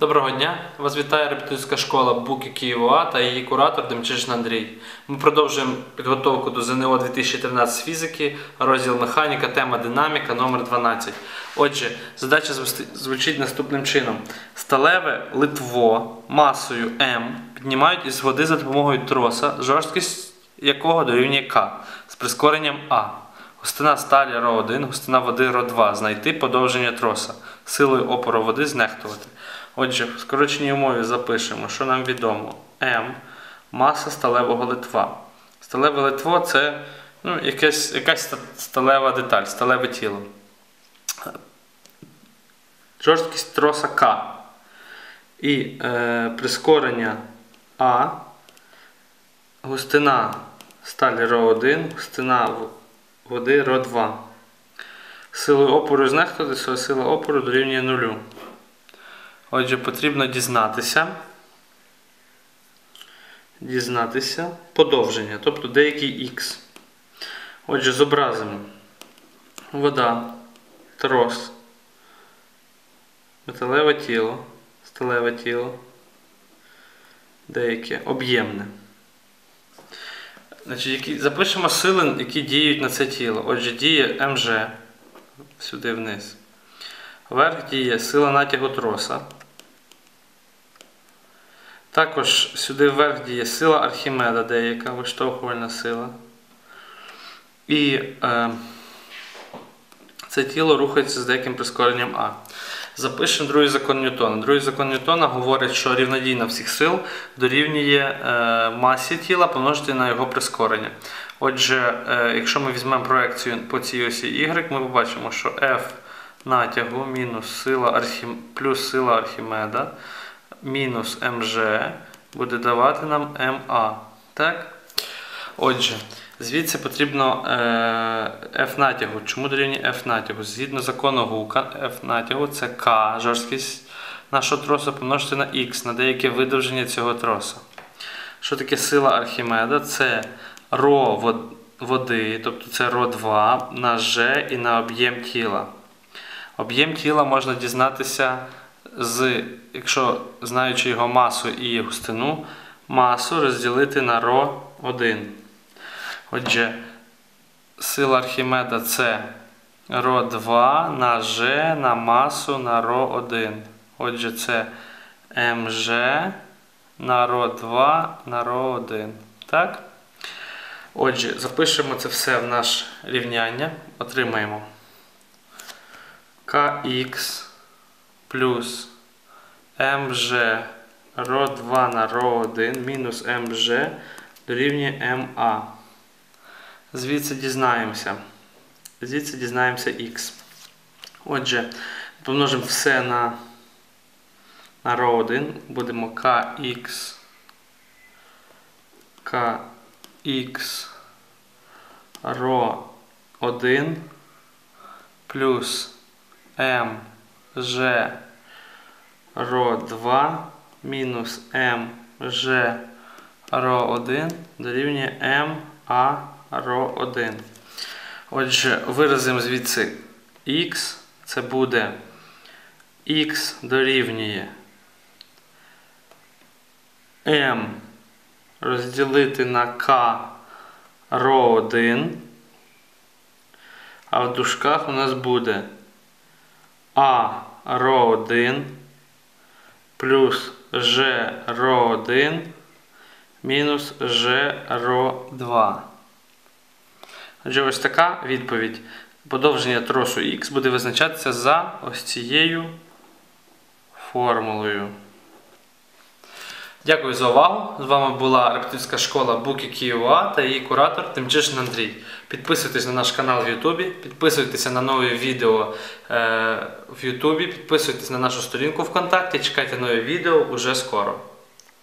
Доброго дня! Вас вітає репетиторська школа Буки Києва та її куратор Демчишин Андрій. Ми продовжуємо підготовку до ЗНО 2013 з фізики, розділ механіка, тема динаміка номер 12. Отже, задача звучить наступним чином: сталеве литво масою М піднімають із води за допомогою троса, жорсткість якого дорівнює К з прискоренням А. Густина сталі РО1, густина води РО2. Знайти подовження троса. Силою опору води знехтувати. Отже, в скороченій умові запишемо, що нам відомо. М маса сталевого литва. Сталеве литво це ну, якась, якась сталева деталь, сталеве тіло. Жорсткість троса К. І е, прискорення А. Густина сталі РО1, густина води РО2. Силою опору знехтувати, сила опору дорівнює нулю. Отже, потрібно дізнатися. Дізнатися подовження, тобто деякий х. Отже, зобразимо вода, трос, металеве тіло, сталеве тіло, деяке об'ємне. Запишемо сили, які діють на це тіло. Отже, діє МЖ сюди вниз. Вверх діє сила натягу троса. Також сюди вверх діє сила Архімеда, деяка виштовхувальна сила. І е, це тіло рухається з деяким прискоренням А. Запишемо другий закон Ньютона. Другий закон Ньютона говорить, що рівнодійна всіх сил дорівнює е, масі тіла помножити на його прискорення. Отже, е, якщо ми візьмемо проекцію по цій осі Y, ми побачимо, що F натягу мінус сила Архім... плюс сила Архімеда мінус МЖ буде давати нам МА. Так? Отже, звідси потрібно е, F натягу. Чому дорівнює F натягу? Згідно закону Гука, F натягу це К, жорсткість нашого троса помножити на Х, на деяке видовження цього троса. Що таке сила Архімеда? Це вод- води, тобто це ро2 на G і на об'єм тіла. Об'єм тіла можна дізнатися з, якщо знаючи його масу і густину, масу розділити на ро1. Отже, сила Архімеда це ро2 на G на масу на ро1. Отже, це МЖ на ро2 на ро1. Так? Отже, запишемо це все в наше рівняння. Отримаємо kx плюс mg ро2 на ро1 мінус mg дорівнює ma. Звідси дізнаємося. Звідси дізнаємося x. Отже, помножимо все на, на ро1. Будемо kx kx ро1 плюс mg ро2 мінус mg ро1 дорівнює ma ро1. Отже, виразимо звідси x, це буде x дорівнює m розділити на k ро1, а в дужках у нас буде а ро1 плюс Ж ро1 мінус Ж ро2. Отже, ось така відповідь. Подовження тросу Х буде визначатися за ось цією формулою. Дякую за увагу. З вами була репетиторська школа Буки Києва та її куратор Тимчишин Андрій. Підписуйтесь на наш канал в Ютубі, підписуйтеся на нові відео е, в Ютубі, підписуйтесь на нашу сторінку ВКонтакті, чекайте нові відео уже скоро.